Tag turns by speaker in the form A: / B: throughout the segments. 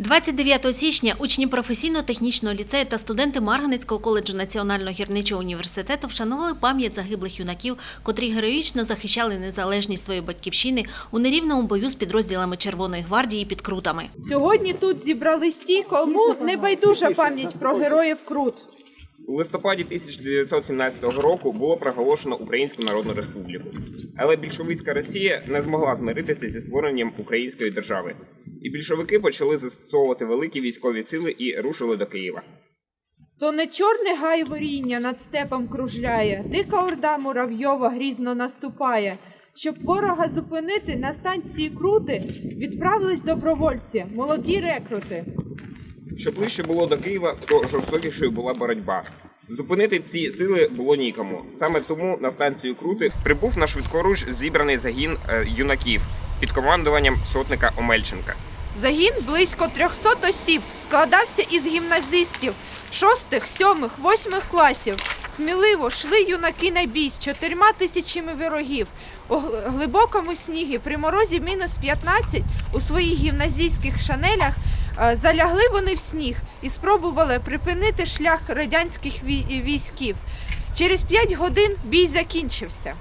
A: 29 січня учні професійно-технічного ліцею та студенти Марганецького коледжу Національного гірничого університету вшанували пам'ять загиблих юнаків, котрі героїчно захищали незалежність своєї батьківщини у нерівному бою з підрозділами Червоної гвардії під крутами.
B: Сьогодні тут зібрались ті, кому не байдужа пам'ять про героїв Крут.
C: У листопаді 1917 року було проголошено Українську Народну Республіку. Але більшовицька Росія не змогла змиритися зі створенням української держави. І більшовики почали застосовувати великі військові сили і рушили до Києва.
B: То не чорне гай воріння над степом кружляє, дика орда муравйова грізно наступає. Щоб ворога зупинити на станції Крути, відправились добровольці, молоді рекрути.
C: Що ближче було до Києва, то жорстокішою була боротьба. Зупинити ці сили було нікому. Саме тому на станцію Крути прибув на швидкоруч зібраний загін е, юнаків під командуванням сотника Омельченка.
B: Загін близько 300 осіб складався із гімназистів шостих, сьомих, восьмих класів. Сміливо йшли юнаки на бій з чотирма тисячами ворогів. У глибокому снігі при морозі мінус 15 у своїх гімназійських шанелях залягли вони в сніг і спробували припинити шлях радянських військів. Через 5 годин бій закінчився.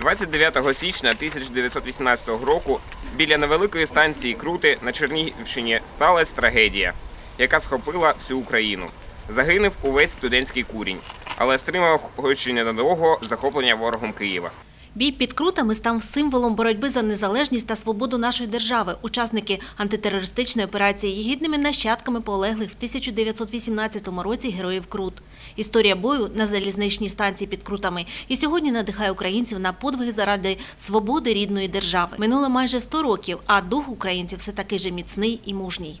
C: 29 січня 1918 року біля невеликої станції Крути на Чернігівщині сталася трагедія, яка схопила всю Україну. Загинув увесь студентський курінь, але стримав хоч і ненадовго захоплення ворогом Києва.
A: Бій під крутами став символом боротьби за незалежність та свободу нашої держави. Учасники антитерористичної операції є гідними нащадками полеглих в 1918 році героїв Крут. Історія бою на залізничній станції під крутами і сьогодні надихає українців на подвиги заради свободи рідної держави. Минуло майже 100 років, а дух українців все такий же міцний і мужній.